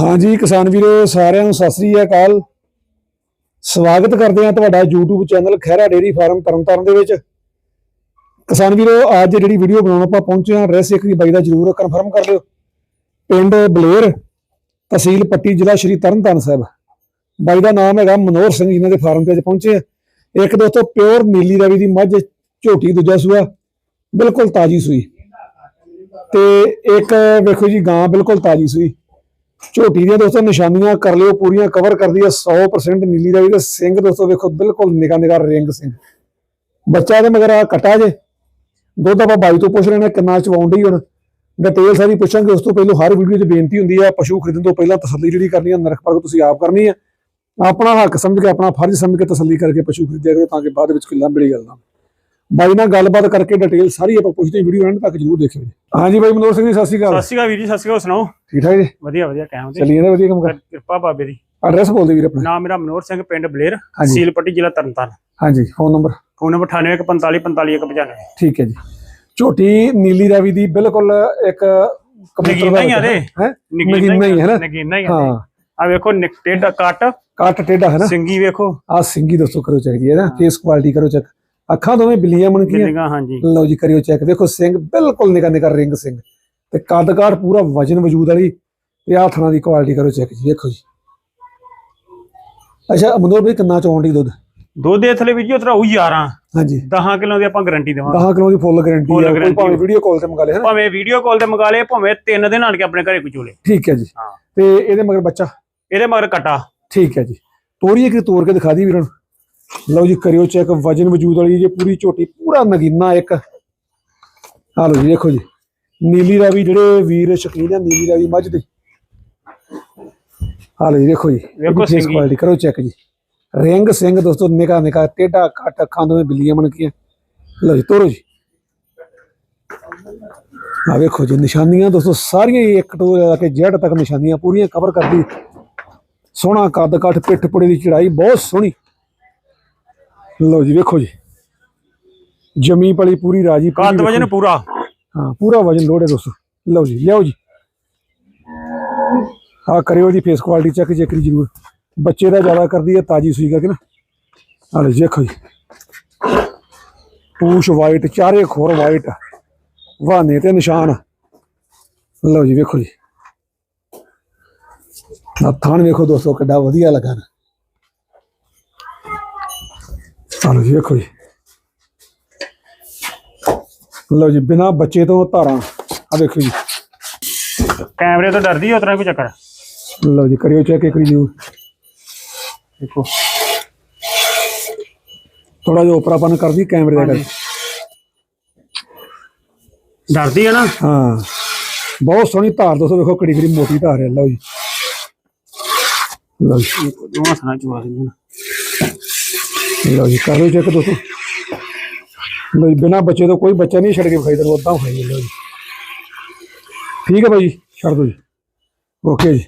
ਹਾਂਜੀ ਕਿਸਾਨ ਵੀਰੋ, ਸਾਰਿਆਂ ਨੂੰ ਸਤਿ ਸ੍ਰੀ ਅਕਾਲ। ਸਵਾਗਤ ਕਰਦੇ ਹਾਂ ਤੁਹਾਡਾ YouTube channel Khehra dairy farm Tarn Taran ਦੇ ਵਿੱਚ। ਕਿਸਾਨ ਵੀਰੋ, ਅੱਜ ਜਿਹੜੀ ਵੀਡੀਓ ਬਣਾਉਣ ਆਪਾਂ ਪਹੁੰਚੇ ਹਾਂ ਐਡਰੈਸ ਇੱਕ ਦੀ ਬਾਈ ਦਾ ਜਰੂਰ ਕਨਫਰਮ ਕਰ ਲਿਓ। ਪਿੰਡ ਬਲੇਰ, ਤਹਿਸੀਲ ਪੱਟੀ, ਜ਼ਿਲ੍ਹਾ ਸ਼੍ਰੀ ਤਰਨਤਾਰਨ ਸਾਹਿਬ। ਬਾਈ ਦਾ ਨਾਮ ਹੈਗਾ ਮਨੋਹਰ ਸਿੰਘ, ਜਿਨ੍ਹਾਂ ਦੇ ਫਾਰਮ ਤੇ ਅੱਜ ਪਹੁੰਚੇ ਆ ਇੱਕ ਦੋਸਤੋ, ਪਿਓਰ ਨੀਲੀ ਰਵੀ ਦੀ ਮੱਝ, ਝੋਟੀ, ਦੂਜਾ ਸੂਆ, ਬਿਲਕੁਲ ਤਾਜੀ ਸੂਈ। ਤੇ ਇੱਕ, ਵੇਖੋ ਜੀ, ਗਾਂ ਬਿਲਕੁਲ ਤਾਜੀ ਸੂਈ। ਝੋਟੀ ਦੀਆਂ ਦੋਸਤੋ ਨਿਸ਼ਾਨੀਆਂ ਕਰ ਲਿਓ, ਪੂਰੀਆਂ ਕਵਰ ਕਰਦੀ ਹੈ 100% ਨੀਲੀ ਦਾ ਵੀ ਤੇ ਸਿੰਘ ਦੋਸਤੋ ਵੇਖੋ, ਬਿਲਕੁਲ ਨਿਗਾ ਨਿਗਾ ਰਿੰਗ ਸਿੰਘ। ਬੱਚਾ ਦੇ ਮਗਰ ਆ ਕਟਾ ਜੇ। ਦੁੱਧ ਆਪਾਂ ਬਾਈ ਤੋਂ ਪੁੱਛ ਰਹੇ ਨੇ ਕਿੰਨਾ ਚਵਾਉਂਦੀ ਹੁਣ। ਡਿਟੇਲ ਸਾਰੀ ਪੁੱਛਾਂਗੇ, ਉਸ ਤੋਂ ਪਹਿਲਾਂ ਹਰ ਵੀਡੀਓ 'ਚ ਬੇਨਤੀ ਹੁੰਦੀ ਹੈ ਪਸ਼ੂ ਖਰੀਦਣ ਤੋਂ ਪਹਿਲਾਂ ਤਸੱਲੀ ਜਿਹੜੀ ਕਰਨੀ ਹੈ ਨਰਖ ਤੁਸੀਂ ਆਪ ਕਰਨੀ ਹੈ ਆਪਣਾ ਹੱਕ ਸਮਝ ਕੇ, ਆਪਣਾ ਫਰਜ਼ ਸਮਝ ਕੇ ਤਸੱਲੀ ਕਰਕੇ ਪਸ਼ੂ ਖਰੀਦਿਆ ਕਰੋ, ਤਾਂ ਕਿ ਬਾਅਦ ਵਿੱਚ ਕੋਈ ਲੰਬੜੀ ਗੱਲ ਨਾ ਬਾਈ ਨਾਲ ਗੱਲਬਾਤ ਕਰਕੇ ਡਿਟੇਲ ਸਾਰੀ ਆਪਾਂ ਪੁੱਛਦੇ ਹਾਂ ਵੀਡੀਓ ਐਂਡ ਤੱਕ ਜਰੂਰ ਦੇਖਿਓ ਜੀ। ਹਾਂਜੀ ਬਾਈ ਮਨੋਹਰ ਸਿੰਘ ਜੀ ਸਤਿ ਸ਼੍ਰੀ ਅਕਾਲ। ਸਤਿ ਸ਼੍ਰੀ ਅਕਾਲ ਵੀਰ ਜੀ ਸਤਿ ਸ਼੍ਰੀ ਅਕਾਲ ਸੁਣਾਓ? ਠੀਕ ਠਾਕ ਜੀ? ਵਧੀਆ ਵਧੀਆ ਕਾਇਮ ਤੇ ਚੱਲੀ ਜਾਂਦਾ ਵਧੀਆ ਕੰਮ ਕਰ। ਕਿਰਪਾ ਬਾਬੇ ਦੀ। ਐਡਰੈਸ ਬੋਲ ਦੇ ਵੀਰ ਆਪਣਾ। ਨਾਮ ਮੇਰਾ ਮਨੋਹਰ ਸਿੰਘ ਪਿੰਡ ਬਲੇਰ ਹਾਂਜੀ। ਸੀਲ ਪੱਟੀ ਜ਼ਿਲ੍ਹਾ ਤਰਨਤਾਰਨ। ਹਾਂਜੀ ਫੋਨ ਨੰਬਰ ਫੋਨ ਨੰਬਰ 9845455195 ਠੀਕ ਹੈ ਜੀ। ਝੋਟੀ ਨੀਲੀ ਰਾਵੀ ਦੀ ਬਿਲਕੁਲ ਇੱਕ ਨਗੀਨਾ ਹੀ ਆ ਦੇ ਹੈ ਨਗੀਨਾ ਹੀ ਹੈ ਨਾ? ਨਗੀਨਾ ਹੀ ਆ ਹਾਂ। ਆ ਵੇਖੋ ਟੇਡਾ ਕੱਟ। ਕੱਟ ਟੇਡਾ ਹੈ ਨਾ? ਸਿੰਗੀ ਵੇਖੋ। ਆ ਸਿੰਗੀ ਦੋਸਤੋ ਕਰੋ ਚੈੱਕ ਜੀ ਹੈ ਨਾ? ਫੇਸ ਕੁਆਲਿਟੀ ਕਰੋ ਚੈੱਕ ਅੱਖਾਂ ਦੋਵੇਂ ਬਿੱਲੀਆਂ ਮਣ ਕੀ ਬਿੰਦਗਾ ਹਾਂਜੀ। ਲਓ ਜੀ ਕਰਿਓ ਚੈੱਕ। ਦੇਖੋ ਸਿੰਘ ਬਿਲਕੁਲ ਨਿਕਾ ਨਿਕਾ ਰਿੰਗ ਸਿੰਘ। ਤੇ ਕੱਦ ਕਾਠ ਪੂਰਾ ਵਜਨ ਵਜੂਦ ਵਾਲੀ ਤੇ ਥਣਾ ਦੀ ਕੁਆਲਿਟੀ ਕਰੋ ਚੈੱਕ ਜੀ ਦੇਖੋ ਜੀ। ਅੱਛਾ ਮਨੋਰ ਭਾਈ ਕਿੰਨਾ ਚੌਂਡੀ ਦੁੱਧ? ਦੁੱਧ ਦੇ ਥਲੇ ਵੀਰ ਜੀ ਉਤਰਾ ਉਹ 11 ਹਾਂਜੀ। 10 ਕਿਲੋ ਦੀ ਆਪਾਂ ਗਾਰੰਟੀ ਦੇਵਾਂਗੇ। 10 ਕਿਲੋ ਦੀ ਫੁੱਲ ਗਾਰੰਟੀ ਹੈ ਕੋਈ ਭਾਵੇਂ ਵੀਡੀਓ ਕਾਲ ਤੇ ਮੰਗਾ ਲੇ ਭਾਵੇਂ ਵੀਡੀਓ ਕਾਲ ਤੇ ਮੰਗਾ ਲਏ ਭਾਵੇਂ 3 ਦਿਨ ਆਣ ਕੇ ਆਪਣੇ ਘਰੇ ਕੁਚੋਲੇ ਠੀਕ ਹੈ ਜੀ। ਤੇ ਇਹਦੇ ਮਗਰ ਬੱਚਾ? ਇਹਦੇ ਮਗਰ ਕਟਾ। ਠੀਕ ਹੈ ਜੀ। ਤੋਰੀ ਇੱਕ ਤੋੜ ਕੇ ਦਿਖਾ ਦੀ ਵੀਰਾਂ ਨੂੰ? ਲਓ ਜੀ ਕਰਿਓ ਚੈੱਕ ਵਜਨ ਵਜੂਦ ਵਾਲੀ ਜੇ ਪੂਰੀ ਝੋਟੀ ਪੂਰਾ ਨਗੀਨਾ ਇੱਕ। ਆ ਲਓ ਜੀ ਦੇਖੋ ਜੀ ਨੀਲੀ ਰਾਵੀ ਜਿਹੜੇ ਵੀਰ ਸ਼ਕੀਨ ਆ ਨੀਲੀ ਰਾਵੀ ਮੱਝ ਦੇ। ਆ ਲਓ ਜੀ ਦੇਖੋ ਜੀ ਵੇਖੋ ਸਿੰਗੀ। ਕੁਆਲਿਟੀ ਕਰੋ ਚੈੱਕ ਜੀ। ਰਿੰਗ ਸਿੰਘ ਦੋਸਤੋ ਨਿਕਾ ਨਿਕਾ ਟੇਡਾ ਕੱਟ ਅੱਖਾਂ ਦੋਵੇਂ ਬਿੱਲੀਆਂ ਬਣ ਕੇ ਲਓ ਜੀ ਤੋਰੋ ਜੀ। ਆ ਵੇਖੋ ਜੀ ਨਿਸ਼ਾਨੀਆਂ ਦੋਸਤੋ ਸਾਰੀਆਂ ਹੀ ਇੱਕ ਤੋਂ ਲੈ ਕੇ ਜੜ ਤੱਕ ਨਿਸ਼ਾਨੀਆਂ ਪੂਰੀਆਂ ਕਵਰ ਕਰਦੀ ਸੋਹਣਾ ਕੱਦ ਕੱਟ ਪਿੱਠ ਪੁੜੇ ਦੀ ਚੜਾਈ ਬਹੁਤ ਸੋਹਣੀ। ਲਓ ਜੀ ਵੇਖੋ ਜੀ। ਜਮੀ ਪਲੀ ਪੂਰੀ ਰਾਜੀ ਪੂਰੀ ਕੱਦ ਵਜਨ ਪੂਰਾ। ਹਾਂ ਪੂਰਾ ਵਜਨ ਹੈ ਦੋਸਤੋ। ਲਓ ਜੀ ਲਿਆਓ ਜੀ। ਆ ਕਰਿਓ ਜੀ ਫੇਸ ਕੁਆਲਿਟੀ ਚੈੱਕ ਚੈੱਕਰੀ ਜ਼ਰੂਰ। ਬੱਚੇ ਦਾ ਜ਼ਿਆਦਾ ਕਰਦੀ ਹੈ ਤਾਜੀ ਸੂਈ ਕਰਕੇ ਨਾ। ਆ ਲਓ ਜੀ ਦੇਖੋ ਜੀ। ਪੂਛ ਵਾਈਟ ਚਾਰੇ ਖੋਰ ਵਾਈਟ ਵਾਹਨੇ ਤੇ ਨਿਸ਼ਾਨ। ਲਓ ਜੀ ਵੇਖੋ ਜੀ। ਆ ਥਾਣ ਵੇਖੋ ਦੋਸਤੋ ਕਿੱਡਾ ਵਧੀਆ ਲੱਗਾ ਨਾ ਆ ਲਓ ਜੀ ਵੇਖੋ ਜੀ। ਲਓ ਜੀ ਬਿਨਾ ਬੱਚੇ ਤੋਂ ਧਾਰਾਂ ਆ ਦੇਖੋ ਜੀ। ਕੈਮਰੇ ਤੋਂ ਡਰਦੀ ਉਤਰਾ ਕੋਈ ਚੱਕਰ? ਲਓ ਜੀ ਕਰਿਓ ਚੈੱਕ ਇੱਕ ਰਿਵਿਊ ਦੇਖੋ। ਥੋੜਾ ਜਿਹਾ ਉਪਰਾਪਨ ਕਰਦੀ ਕੈਮਰੇ ਦਾ ਕਰਕੇ ਡਰਦੀ ਹੈ ਨਾ? ਹਾਂ। ਬਹੁਤ ਸੋਹਣੀ ਧਾਰ ਦੋਸਤੋ ਵੇਖੋ ਕਿਹੜੀ ਕਿਹੜੀ ਮੋਟੀ ਧਾਰ ਹੈ। ਲਓ ਜੀ। ਲਓ ਜੀ। ਦੋਵਾਂ ਸਣਾ ਚਵਾ ਦਿੰਦੇ ਲਓ ਜੀ ਕਰ ਲਓ ਚੈੱਕ ਦੋਸਤੋ। ਲਓ ਜੀ ਬਿਨਾ ਬੱਚੇ ਤੋਂ ਕੋਈ ਬੱਚਾ ਨਹੀਂ ਛੱਡ ਕੇ ਵਿਖਾਈ ਤੈਨੂੰ ਉਦਾਂ ਖਾਈ ਲਓ ਜੀ। ਠੀਕ ਹੈ ਭਾਈ ਜੀ ਛੱਡ ਦਿਓ ਜੀ। ਓਕੇ ਜੀ।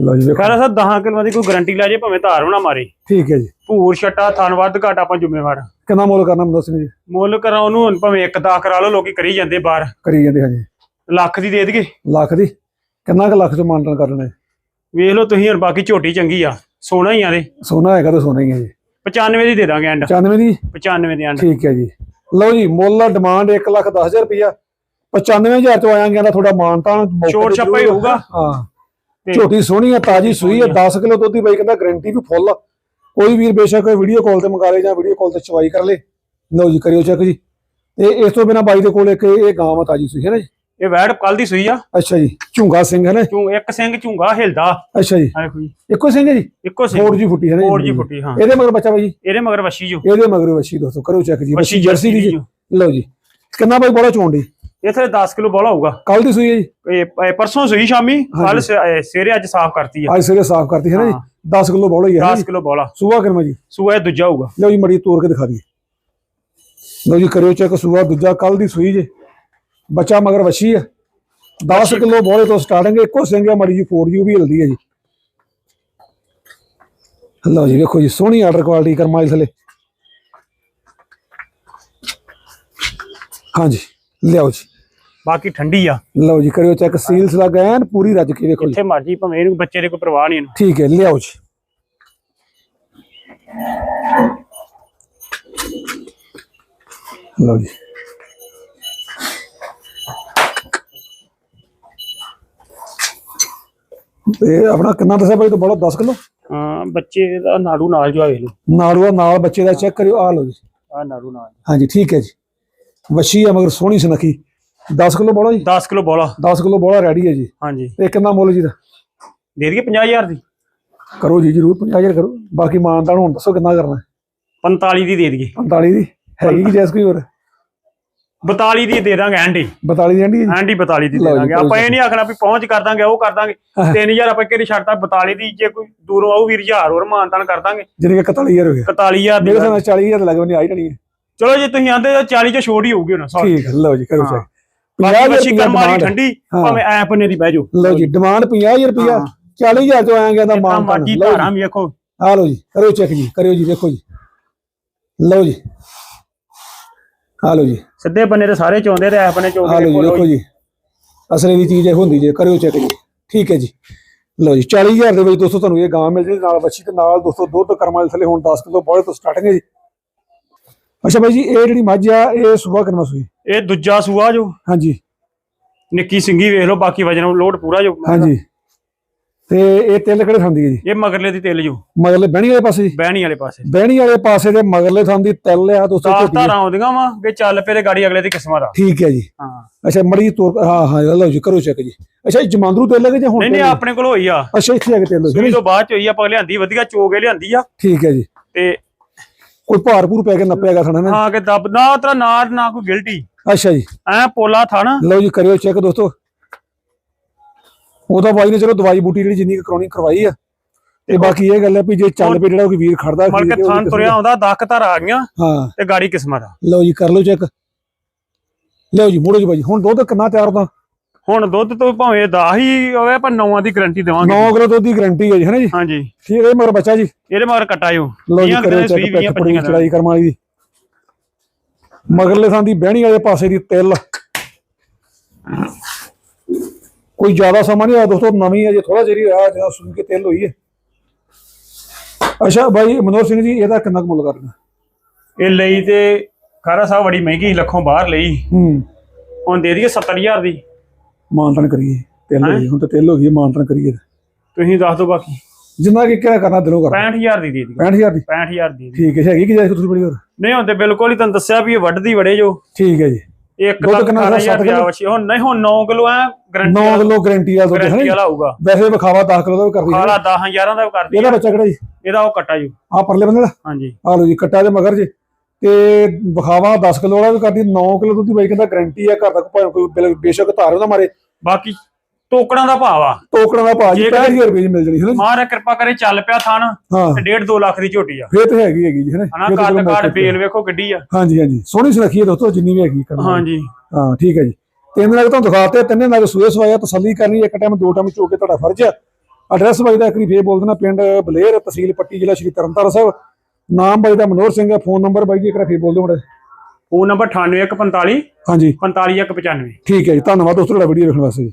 ਲਓ ਜੀ ਵੇਖੋ। ਕਹਿੰਦਾ ਸਰ 10 ਕਿਲੋ ਦੀ ਕੋਈ ਗਾਰੰਟੀ ਲੈ ਜੇ ਭਾਵੇਂ ਧਾਰ ਬਣਾ ਮਾਰੇ। ਠੀਕ ਹੈ ਜੀ। ਭੂਰ ਛੱਟਾ ਥਣ ਵੱਧ ਘਾਟ ਆਪਾਂ ਜ਼ਿੰਮੇਵਾਰ ਕਿੰਨਾ ਮੁੱਲ ਕਰਨਾ ਮੈਨੂੰ ਦੱਸ ਜੀ। ਮੁੱਲ ਕਰਾਂ ਉਹਨੂੰ ਹੁਣ ਭਾਵੇਂ ਇੱਕ ਦਾ ਕਰਾ ਲਓ ਲੋਕੀ ਕਰੀ ਜਾਂਦੇ ਬਾਹਰ। ਕਰੀ ਜਾਂਦੇ ਹਾਂਜੀ। ਲੱਖ ਦੀ ਦੇ ਦੇਗੇ ਲੱਖ ਦੀ? ਕਿੰਨਾ ਕੁ ਲੱਖ ਚ ਮਾਨਟਨ ਕਰ ਲੈਣਾ? ਵੇਖ ਲਓ ਤੁਸੀਂ ਹੁਣ ਬਾਕੀ ਝੋਟੀ ਚੰਗੀ ਆ ਸੋਨਾ ਹੀ ਆ ਦੇ ਸੋਨਾ ਹੈਗਾ ਤਾਂ ਸੋਨਾ ਹੀ ਹੈ ਜੀ। 95 ਦੀ ਦੇ ਦਾਂਗੇ ਐਂਡ 95 ਦੀ? 95 ਦੇ ਐਂਡ ਠੀਕ ਹੈ ਜੀ। ਲਓ ਜੀ ਮੁੱਲ ਡਿਮਾਂਡ 1 ਲੱਖ 10000 ਰੁਪਇਆ 95000 ਤੋਂ ਆਇਆ ਗਿਆ ਦਾ ਤੁਹਾਡਾ ਛੋਟ ਤੇ ਛੱਪਾ ਹੀ ਹੋਊਗਾ। ਹਾਂ। ਝੋਟੀ ਸੋਹਣੀ ਆ ਤਾਜੀ ਸੂਈ ਆ 10 ਕਿਲੋ ਦੁੱਧ ਦੀ ਬਾਈ ਕਹਿੰਦਾ ਗਾਰੰਟੀ ਵੀ ਫੁੱਲ ਕੋਈ ਵੀਰ ਬੇਸ਼ੱਕ ਕੋਈ ਵੀਡੀਓ ਕਾਲ ਤੇ ਮੰਗਾ ਲੇ ਜਾਂ ਵੀਡੀਓ ਕਾਲ ਤੇ ਚਵਾਈ ਕਰ ਲੇ। ਲਓ ਜੀ ਕਰਿਓ ਚੈੱਕ ਜੀ। ਤੇ ਇਸ ਤੋਂ ਬਿਨਾ ਬਾਈ ਦੇ ਕੋਲ ਇੱਕ ਇਹ ਗਾਂ ਆ ਤਾਜੀ ਸੂਈ ਹੈ ਨਾ ਜੀ? ਇਹ ਵੈੜ ਕੱਲ ਦੀ ਸੂਈ ਆ। ਅੱਛਾ ਜੀ ਝੁੰਗਾ ਸਿੰਘ ਹੈ ਨਾ ਝੂੰ ਇੱਕ ਸਿੰਘ ਝੂੰਗਾ ਹਿਲਦਾ। ਅੱਛਾ ਜੀ। ਆ ਦੇਖੋ ਜੀ ਇੱਕੋ ਸਿੰਘ ਹੈ ਜੀ? ਇੱਕੋ ਸਿੰਘ। ਫੋਰ ਜੀ ਫੁੱਟੀ ਹੈ ਨਾ ਫੋਰ ਜੀ ਫੁੱਟੀ ਹਾਂ। ਇਹਦੇ ਮਗਰ ਬੱਚਾ ਬਾਈ ਜੀ? ਇਹਦੇ ਮਗਰ ਵਸ਼ੀ ਜੋ। ਇਹਦੇ ਮਗਰ ਵੱਛੀ ਦੋਸਤੋ ਕਰੋ ਚੈੱਕ ਜੀ। ਵੱਛੀ ਜਰਸੀ ਦੀ ਜੀ। ਲਓ ਜੀ। ਕਿੰਨਾ ਬਾਈ ਦੀ? ਇਹ ਥਲੇ 10 ਕਿਲੋ ਬੋਲਾ ਹੋਊਗਾ। ਕੱਲ ਦੀ ਸੂਈ ਹੈ ਜੀ। ਇਹ ਪਰਸੋਂ ਸੂਈ ਸ਼ਾਮੀ ਕੱਲ ਸਵੇਰੇ ਅੱਜ ਸਾਫ਼ ਕਰਤੀ ਆ। ਅੱਜ ਸਵੇਰੇ ਸਾਫ਼ ਕਰਤੀ ਹੈ ਨਾ ਜੀ। ਹਾਂ। 10 ਕਿਲੋ ਬੋਲਾ ਹੀ ਹੈ 10 ਕਿਲੋ ਬੋਲਾ। ਸੂਆ ਕਰਮਾ ਜੀ? ਸੂਆ ਇਹ ਦੂਜਾ ਹੋਊਗਾ। ਲਓ ਜੀ ਮੜੀ ਤੋੜ ਕੇ ਦਿਖਾ ਦਈਏ। ਲਓ ਜੀ ਕਰਿਓ ਚੈੱਕ ਸੂਆ ਦੂਜਾ ਕੱਲ ਦੀ ਸੂਈ ਜੇ। ਬੱਚਾ ਮਗਰ ਵੱਛੀ ਹੈ 10 ਕਿਲੋ ਬੋਲੇ ਤੋਂ ਸਟਾਰਟਿੰਗ ਇੱਕੋ ਸਿੰਘ ਹੈ ਮੜੀ ਜੀ 4 ਵੀ ਹਿਲਦੀ ਹੈ ਜੀ। ਲਓ ਜੀ ਵੇਖੋ ਜੀ ਸੋਹਣੀ ਆਰਡਰ ਕੁਆਲਿਟੀ ਕਰਮਾ ਥਲੇ। ਹਾਂਜੀ ਲਿਆਓ ਜੀ। ਬਾਕੀ ਠੰਡੀ ਆ। ਲਓ ਜੀ ਕਰਿਓ ਚੈੱਕ ਸੀਲਸ ਲੱਗ ਐਨ ਪੂਰੀ ਰੱਜ ਕੇ ਵੇਖੋ ਜੀ। ਜਿੱਥੇ ਮਰਜ਼ੀ ਭਾਵੇਂ ਇਹਨੂੰ ਬੱਚੇ ਦੇ ਕੋਈ ਪਰਵਾਹ ਨਹੀਂ ਇਹਨੂੰ। ਠੀਕ ਹੈ ਲਿਆਓ ਜੀ। ਲਓ ਜੀ। ਇਹ ਆਪਣਾ ਕਿੰਨਾ ਦੱਸਿਆ ਭਾਈ ਤੋਂ ਬੜਾ 10 ਕਿਲੋ? ਹਾਂ ਬੱਚੇ ਦਾ ਨਾੜੂ ਨਾਲ ਜੋ ਆ ਵੇਖ ਲਓ ਨਾੜੂਆ ਨਾਲ ਬੱਚੇ ਦਾ ਚੈੱਕ ਕਰਿਓ ਆ ਲਓ ਜੀ। ਆ ਨਾੜੂ ਨਾਲ। ਹਾਂਜੀ ਠੀਕ ਹੈ ਜੀ। ਵੱਛੀ ਆ ਮਗਰ ਸੋਹਣੀ ਸੁਨੱਖੀ। 10 ਕਿਲੋ ਬੋਲਾ ਜੀ? 10 ਕਿਲੋ ਬੋਲਾ। 10 ਕਿਲੋ ਬੋਲਾ ਰੈਡੀ ਹੈ ਜੀ। ਹਾਂਜੀ। ਇਹ ਕਿੰਨਾ ਮੁੱਲ ਜੀ ਦਾ? ਦੇ ਦਈਏ 50000 ਦੀ? ਕਰੋ ਜੀ ਜਰੂਰ 50000 ਕਰੋ। ਬਾਕੀ ਮਾਨਦਾਨ ਹੁਣ ਦੱਸੋ ਕਿੰਨਾ ਕਰਨਾ ਹੈ। 45 ਦੀ ਦੇ ਦਈਏ। 45 ਦੀ? ਹੈਗੀ ਕਿ ਜੈਸ ਕੋਈ ਹੋਰ? 42 ਦੀ ਦੇ ਦਾਂਗੇ ਐਂਡੀ 42 ਦੀ ਆਂਟੀ? ਐਂਡੀ 42 ਦੀ ਦੇ ਦਾਂਗੇ। ਆਪਾਂ ਇਹ ਨਹੀਂ। ਆਖਣਾ ਵੀ ਪਹੁੰਚ ਕਰ ਦਾਂਗੇ ਉਹ ਕਰ ਦਾਂਗੇ। 3000 ਆਪਾਂ ਕਿਹੜੀ ਛੱਡਤਾ 42 ਦੀ ਜੇ ਕੋਈ ਦੂਰੋਂ ਆਊ ਵੀਰ ਹਜ਼ਾਰ ਹੋਰ ਮਾਨਤਾਨ ਕਰ ਦਾਂਗੇ। ਜਿਹਨੇ ਕਿ 41000 ਹੋ ਗਿਆ 41000 ਦੀ ਸਾਹ 40000 ਲੱਗ ਬੰਦੀ ਆਈ ਹੈ ਚਲੋ ਜੇ ਤੁਸੀਂ ਆਂਦੇ ਤਾਂ 40 ਚ ਛੋੜ ਹੀ ਹੋਊਗੀ ਹੁਣ sorry। ਠੀਕ ਲਓ ਜੀ ਕਰੋ। ਚੈੱਕ ਬਾਕੀ ਮੱਛੀ ਰੁਪਈਆ ਕਰਮ ਵਾਲੀ demand ਹੈ। ਠੰਡੀ। ਭਾਵੇਂ ਐ ਪੰਨੇ ਦੀ ਬਹਿ ਜਾਓ। ਲਓ ਜੀ ਡਿਮਾਂਡ 50000 ਰੁਪਿਆ ਹਾਂ। 40000 ਤੋਂ ਆਇਆ ਗਿਆ ਤਾਂ ਤਾਂ ਮਾਨ ਮਰਜ਼ੀ ਲਓ ਧਾਰਾਂ ਵੀ ਵੇਖੋ। ਆ ਲਓ ਜੀ ਕਰੋ ਚੈੱਕ ਜੀ ਕਰਿਓ ਜੀ ਦੇਖੋ ਜੀ। ਲਓ ਜੀ। ਆ ਲਓ ਜੀ। ਸਿੱਧੇ ਬੰਨੇ ਤੇ ਸਾਰੇ ਚੋਂਦੇ ਤੇ ਐ ਬੰਨੇ ਆ ਚੋਂਦੇ ਲਓ ਜੀ ਦੇਖੋ ਜੀ। ਅਸਲੇ ਦੀ ਚੀਜ਼ ਇਹ ਹੁੰਦੀ ਜੇ ਕਰਿਓ ਚੈੱਕ ਜੀ। ਠੀਕ ਹੈ ਜੀ। ਲਓ ਜੀ 40000 ਦੇ ਵਿੱਚ ਦੋਸਤੋ ਤੁਹਾਨੂੰ ਇਹ ਗਾਂ ਮਿਲ ਜੇ ਨਾਲ ਵੱਛੀ ਤੇ ਨਾਲ ਦੋਸਤੋ ਦੁੱਧ ਕਰਮ ਵਾਲੇ ਥਲੇ ਹੁਣ 10 ਕਿਲੋ ਬੋਲੇ ਤੋਂ ਸਟਾਰਟਿੰਗ ਹੈ ਜੀ। ਅੱਛਾ ਬਾਈ ਜੀ ਇਹ ਜਿਹੜੀ ਮੱਝ ਆ ਇਹ ਸਵੇਰ ਕਰਨਾ ਸੂਈ? ਇਹ ਦੂਜਾ ਸੂਆ ਜੋ। ਹਾਂਜੀ। ਨਿੱਕੀ ਸਿੰਗੀ ਵੇਖ ਲਓ ਬਾਕੀ ਵਜਨ ਲੋਡ ਪੂਰਾ ਜੋ। ਹਾਂਜੀ। ਤੇ ਇਹ ਤਿਲ ਕਿਹੜੇ ਖਾਂਦੀ ਹੈ ਜੀ? ਇਹ ਮਗਰਲੇ ਦੀ ਤਿਲ ਜੋ। ਮਗਰਲੇ ਬਹਿਣੀ ਵਾਲੇ ਪਾਸੇ? ਜੀ ਬਹਿਣੀ ਵਾਲੇ ਪਾਸੇ। ਬਹਿਣੀ ਵਾਲੇ ਪਾਸੇ ਦੇ ਮਗਰਲੇ ਥਾਂ ਦੀ ਤਿਲ ਆ ਦੋਸਤੋ ਦਸ ਝੋਟੀ। ਧਾਰਾਂ ਆਉਂਦੀਆਂ ਵਾ ਕਿ ਚੱਲ ਪਏ ਤੇ ਗਾੜੀ ਅਗਲੇ ਦੀ ਕਿਸਮਤ ਆ। ਠੀਕ ਹੈ ਜੀ। ਹਾਂ। ਅੱਛਾ ਮੜੀ ਤੋਰ ਹਾਂ ਹਾਂ ਲਓ ਜੀ ਕਰੋ ਚੈੱਕ ਜੀ। ਅੱਛਾ ਇਹ ਜਮਾਂਦਰੂ ਤਿਲ ਹੈ ਕਿ ਜਾਂ ਹੁਣ ਨਹੀਂ ਨਹੀਂ? ਆਪਣੇ ਕੋਲ ਹੋਈ ਆ। ਅੱਛਾ ਇੱਥੇ ਆ ਕੇ ਤਿਲ ਹੋਈ? ਤੋਂ ਬਾਅਦ ਚ ਹੋਈ ਆ ਆਪਾਂ ਲਿਆਂਦੀ ਵਧੀਆ ਚੋਗੇ ਲਿਆਂਦੀ ਆ। ਠੀਕ ਹੈ ਜੀ। ਤੇ ਕੋਈ ਭਾਰ ਭੂਰ ਪੈ ਕੇ ਨੱਪਿਆਗਾ ਥਣਾ ਨਾ? ਹਾਂ ਕਿ ਦੱਬ ਨਾ ਤੇਰਾ ਨਾ ਨਾ ਕੋਈ ਗਿਲਟੀ ਅੱਛਾ ਜੀ। ਐ ਪੋਲਾ ਥਾ ਨਾ ਲਓ ਜੀ ਕਰਿਓ ਚੈੱਕ ਦੋਸਤੋ। ਉਹਦਾ ਬਾਈ ਨੇ ਚਲੋ ਦਵਾਈ ਬੂਟੀ ਜਿਹੜੀ ਜਿੰਨੀ ਕਰਾਉਣੀ ਕਰਵਾਈ ਆ। ਤੇ ਬਾਕੀ ਇਹ ਗੱਲ ਹੈ ਵੀ ਜੇ ਚੱਲ ਪਏ ਜਿਹੜਾ ਕੋਈ ਵੀਰ ਖੜਦਾ ਖਰੀਦ ਕੇ ਤੁਰਿਆ ਆਉਂਦਾ ਦਕ ਧਾਰ ਆ ਗਈਆਂ ਹਾਂ। ਤੇ ਗਾੜੀ ਕਿਸਮਤ ਆ। ਲਓ ਜੀ ਕਰ ਲਓ ਚੈੱਕ। ਲਓ ਜੀ ਮੋੜੋ ਜੀ ਬਾਈ। ਹੁਣ ਦੁੱਧ ਕਿੰਨਾ ਤਿਆਰ ਦਾ ਹੁਣ ਦੁੱਧ ਤੋਂ ਭਾਵੇਂ 10 ਹੀ ਹੋਵੇ ਪਰ ਨੌਵਾਂ ਦੀ ਗਾਰੰਟੀ ਦੇਵਾਂਗੇ। 9 ਕਿਲੋ ਦੁੱਧ ਦੀ ਗਾਰੰਟੀ ਹੈ ਜੀ ਹੈ ਨਾ ਜੀ? ਹਾਂਜੀ। ਠੀਕ ਹੈ ਮਗਰ ਬੱਚਾ ਜੀ। ਇਹਦੇ ਮਗਰ ਕਟਾਇਓ। ਲਓ ਜੀ ਕਰਿਓ ਚੈੱਕ ਪੈਕ ਪੜੀ ਚੜਾਈ ਕਰਮ ਵਾਲੀ। ਦੀ ਮਗਰਲੇ ਥਾਂ ਦੀ ਬਹਿਣੀ ਵਾਲੇ ਪਾਸੇ ਦੀ ਤਿਲ। ਕੋਈ ਜ਼ਿਆਦਾ ਸਮਾਂ ਨਹੀਂ ਹੋਇਆ ਦੋਸਤੋ ਨਵੀਂ ਹੈ ਜੇ ਥੋੜਾ ਜਿਹਾ ਹੀ ਹੋਇਆ ਜਿਹੜਾ ਸੁਣ ਕੇ ਤਿਲ ਹੋਈ ਹੈ। ਅੱਛਾ ਬਾਈ ਮਨੋਹਰ ਸਿੰਘ ਜੀ ਇਹਦਾ ਕਿੰਨਾ ਕੁ ਮੁੱਲ ਕਰਨਾ ਇਹ ਲਈ ਤੇ ਖਾਰਾ ਸਾਹਿਬ ਬੜੀ ਮਹਿੰਗੀ ਲੱਖੋਂ ਬਾਹਰ ਲਈ। ਹੂੰ। ਹੁਣ ਦੇ ਦਈਏ 70000 ਦੀ। ਮਾਨਤਨ ਕਰੀਏ ਤਿਲ ਹੋ? ਗਈ ਹੁਣ ਤਾਂ ਤਿਲ ਹੋ ਗਈ ਮਾਨਤਨ ਕਰੀਏ। ਤੁਸੀਂ ਦੱਸ ਦਿਓ ਬਾਕੀ। ਜਿੰਨਾ ਕਿ ਕਿਹੜਾ ਕਰਨਾ ਦਿਲੋਂ ਕਰ 65000 ਦੀ ਦੇ ਦਈਏ। 65000 ਦੀ? 65000 ਦੀ। ਠੀਕ ਹੈ ਹੈਗੀ ਕਿ ਜਾਇਜ਼ ਥੋੜੀ ਬੜੀ ਹੋਰ? ਨਹੀਂ ਹੁਣ ਤੇ ਬਿਲਕੁਲ ਹੀ ਤੁਹਾਨੂੰ ਦੱਸਿਆ ਵੀ ਇਹ ਵੱਢਦੀ ਵੜੇ ਜੋ। ਠੀਕ ਹੈ ਜੀ। ਇੱਕ ਦੁੱਧ ਕਿੰਨਾ ਦਾ? 18000 ਸੱਤ ਰੁਪਇਆ ਕਿਲੋ? ਵਛੀ ਹੁਣ ਨਹੀਂ ਹੁਣ 9 ਕਿਲੋ ਐ 9 ਗਰੰਟੀ ਕਿਲੋ ਗਾਰੰਟੀ ਵਾਲਾ ਦੁੱਧ ਹੈ ਗਰੰਟੀ ਨਾ ਵਾਲਾ ਹੋਊਗਾ। ਵੈਸੇ ਵਿਖਾਵਾ 10 ਕਿਲੋ ਦਾ ਵੀ ਕਰਦੀ ਹੈ ਖਾਲਾ 10 11 ਦਾ ਕਰਦੀ ਇਹਦਾ ਬੱਚਾ ਕਿਹੜਾ ਜੀ? ਇਹਦਾ ਉਹ ਕੱਟਾ ਜੋ। ਆ ਪਰਲੇ ਬੰਦੇ ਦਾ? ਹਾਂਜੀ। ਆ ਲੋ ਜੀ ਕੱਟਾ ਦੇ ਮਗਰ ਜੇ। ਤੇ ਵਿਖਾਵਾ 10 ਕਿਲੋ ਵਾਲਾ ਵੀ ਕਰਦੀ 9 ਕਿਲੋ ਦੁੱਧ ਦੀ ਬਾਈ ਕਹਿੰਦਾ ਗਾਰੰਟੀ ਆ ਘਰ ਤੱਕ ਭਾਵੇਂ ਕੋਈ ਬੇਸ਼ੱਕ ਧਾਰ ਉਹਦਾ ਮਾਰੇ। ਬਾਕੀ ਟੋਕੜਾਂ ਦਾ ਭਾਵ ਆ ਟੋਕਰਾਂ ਦਾ ਭਾਅ ਜੀ ਜੇ 65000 ਰੁਪਏ ਦੀ ਮਿਲ ਜਣੀ ਹੈ ਨਾ? ਮਾਰਾ ਕਿਰਪਾ ਕਰੇ ਚੱਲ ਪਿਆ ਥਣ ਤੇ 1.5 2 ਲੱਖ ਦੀ ਝੋਟੀ ਆ। ਫੇਰ ਤੇ ਹੈਗੀ ਹੈਗੀ ਜੀ ਹੈ ਨਾ ਮੌਕੇ ਤੇ- ਬੇਲ ਵੇਖੋ ਗੱਡੀ ਆ। ਹਾਂਜੀ ਹਾਂਜੀ। ਸੋਹਣੀ ਸੁਨੱਖੀ ਹੈ ਦੋਸਤੋ ਜਿੰਨੀ ਵੀ ਹੈਗੀ ਕਰਨਾ ਹਾਂਜੀ। ਹਾਂ ਠੀਕ ਹੈ ਜੀ। ਤਿੰਨ ਨਗ ਤੁਹਾਨੂੰ ਦਿਖਾਤੇ ਤਿੰਨੇ ਨਗ ਸੂਏ ਸਵਾਇਆ ਤਸੱਲੀ ਕਰਨੀ ਇੱਕ ਟਾਈਮ ਦੋ ਟਾਈਮ ਚੋ ਕੇ ਤੁਹਾਡਾ ਫਰਜ਼ ਹੈ ਐਡਰੈਸ ਬਾਈ ਦਾ ਇੱਕ ਫੇਰ ਬੋਲ ਦੇਣਾ ਪਿੰਡ ਬਲੇਰ ਤਹਿਸੀਲ ਪੱਟੀ ਜ਼ਿਲ੍ਹਾ ਸ਼੍ਰੀ ਤਰਨਤਾਰਨ ਸਾਹਿਬ। ਨਾਮ ਬਾਈ ਦਾ ਮਨੋਹਰ ਸਿੰਘ ਹੈ ਫੋਨ ਨੰਬਰ ਬਾਈ ਜੀ ਇੱਕ ਫੇਰ ਬੋਲ ਦਿਓ ਮੜਾ ਫੋਨ ਨੰਬਰ 98145 ਹਾਂਜੀ। 45195 ਠੀਕ ਹੈ ਜੀ ਧੰਨਵਾਦ ਦੋਸਤੋ ਤੁਹਾਡਾ ਵੀਡੀਓ ਵੇਖਣ ਵਾਸਤੇ ਜੀ।